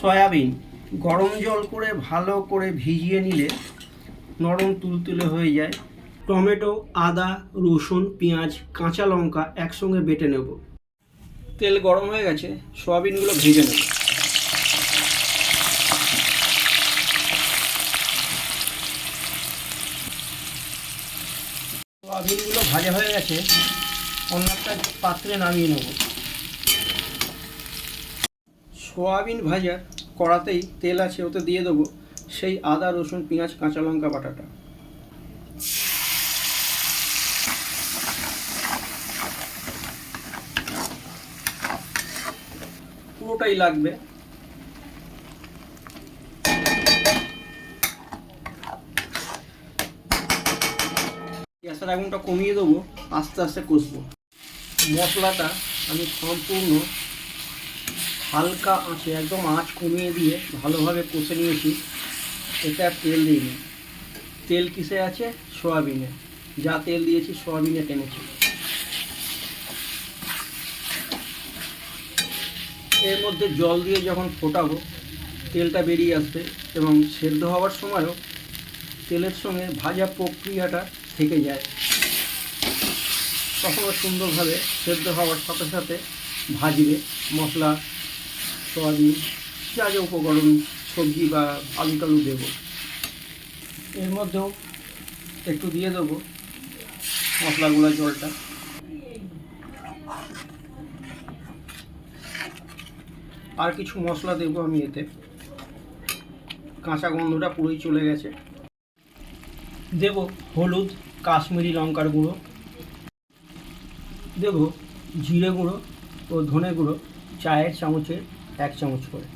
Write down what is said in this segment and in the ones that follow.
Soybean. গরম জল করে ভালো করে ভিজিয়ে নিলে নরম তুলতুলে হয়ে যায়। টমেটো, আদা, রসুন, পেঁয়াজ, কাঁচা লঙ্কা একসঙ্গে বেটে নেব। তেল গরম হয়ে গেছে, সয়াবিনগুলো ভেজে নেব। সয়াবিনগুলো ভাজা হয়ে গেছে, অন্য একটা পাত্রে নামিয়ে নেব। সোয়াবিন ভাজা কড়াতেই তেল আছে, ওতে দিয়ে দেবো সেই আদা, রসুন, পেঁয়াজ, কাঁচা লঙ্কা বাটাটা। পুরোটাই লাগবে। গ্যাসের আগুনটা কমিয়ে দেবো, আস্তে আস্তে কষবো। মশলাটা আমি সম্পূর্ণ হালকা আঁচে একদম আঁচ কমিয়ে দিয়ে ভালোভাবে কষে নিয়েছি। এটা তেল দিইনি। তেল কিসে আছে? সয়াবিনে। যা তেল দিয়েছি সয়াবিনে টেনেছি। এর মধ্যে জল দিয়ে যখন ফোটাবো, তেলটা বেরিয়ে আসবে এবং সেদ্ধ হওয়ার সময়ও তেলের সঙ্গে ভাজা প্রক্রিয়াটা থেকে যায়। তখনও সুন্দরভাবে সেদ্ধ হওয়ার সাথে সাথে ভাজবে মশলা সয়াবিন যা উপকরণ, সবজি বা আলু টালু দেবো। এর মধ্যেও একটু দিয়ে দেবো মশলাগুলো, জলটা। আর কিছু মশলা দেবো আমি এতে। কাঁচা গন্ধটা পুরোই চলে গেছে। দেব হলুদ, কাশ্মীরি লঙ্কার গুঁড়ো। দেব জিরে গুঁড়ো ও ধনে গুঁড়ো, চায়ের চামচে এক চামচ করে।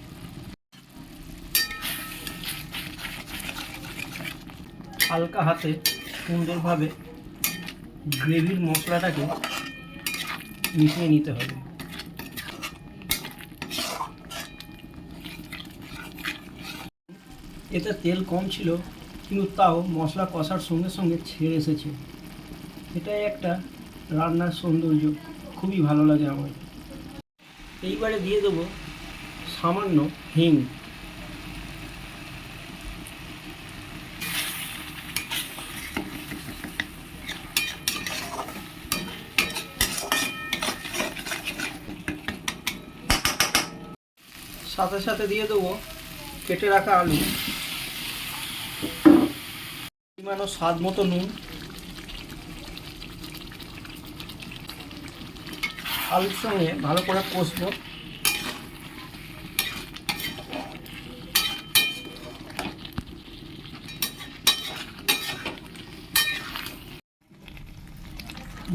হালকা হাতে সুন্দরভাবে গ্রেভির মশলাটাকে মিশিয়ে নিতে হবে। এতে তেল কম ছিল, কিন্তু তাও মশলা কষার সঙ্গে সঙ্গে ছেড়ে এসেছে। এটাই একটা রান্নার সৌন্দর্য। খুবই ভালো লাগে আমার। এইবারে দিয়ে দেবো সামান্য হিং। সাথে সাথে দিয়ে দেবো কেটে রাখা আলু। পরিমাণ ও স্বাদ মতো নুন। আলুর সঙ্গে ভালো করে কষবো।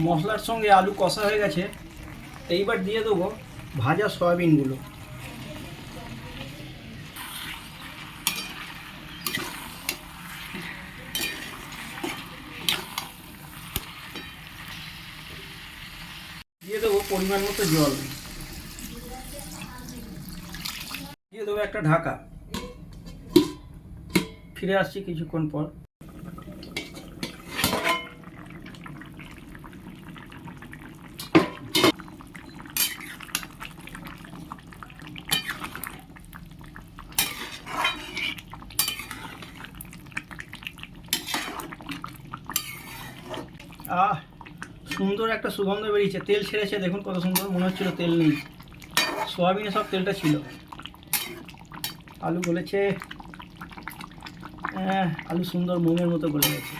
মশলার সঙ্গে আলু কষা হয়ে গেছে, এইবার দিয়ে দেবো ভাজা সয়াবিনগুলো। দিয়ে দেবো পরিমাণ মতো জল। দিয়ে দেবো একটা ঢাকা। ফিরে আসছি কিছুক্ষণ পর। আহ, সুন্দর একটা সুগন্ধ বেরিয়েছে। তেল ছেড়েছে, দেখুন কত সুন্দর, মনে হচ্ছিল তেল নেই। সোয়াবিনে সব তেলটা ছিল। আলু গলেছে। হ্যাঁ আলু সুন্দর মোমের মতো গলে গেছে।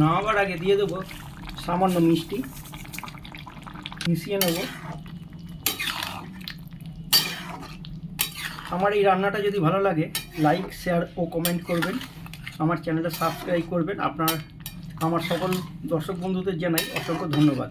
নামাবার আগে দিয়ে দেবো সামান্য মিষ্টি। মিশিয়ে নেব। আমার এই রান্নাটা যদি ভালো লাগে লাইক শেয়ার ও কমেন্ট করবেন। আমার চ্যানেলটা সাবস্ক্রাইব করবেন। আপনার, আমার সকল দর্শক বন্ধুদের জানাই অসংখ্য ধন্যবাদ।